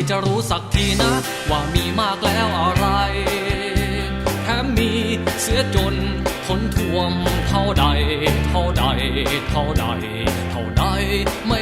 ไรจะรู้สักทีนะ ว่ามีมากแล้วอะไร แถมมีเสียจนทนท่วมเท่าใด เท่าใด เท่าใด เท่าใดไม่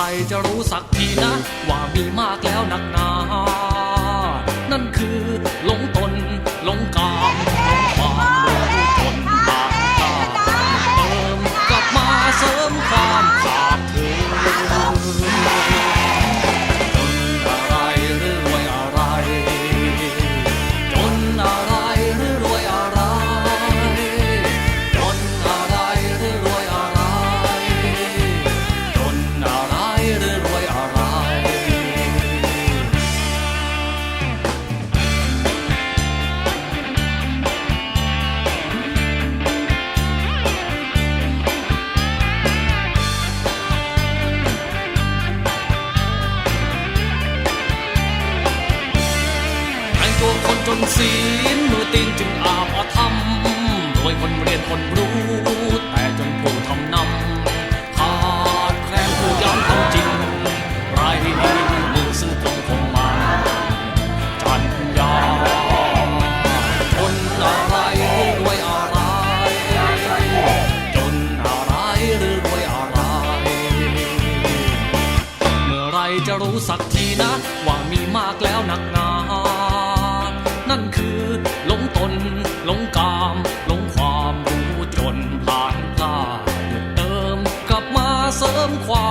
รจะรู้สักทีนะ ว่ามีมากแล้วนักหนา นั่นคือหลงตนหลงกามหลงความ นศีลมือตีนจึงอาบอาธรรมรวยคนเรียนคนรู้ แต่จนผู้ทำนำขาดแคลนผู้ย้ำทำจริงไรมือซื่อตรงคงมันจัญญาคนอะไรรวยอะไร จนอะไรหรือรวยอะไร เมื่อไรจะรู้สักทีนะางกล้าเติมกลับมาเสริมความ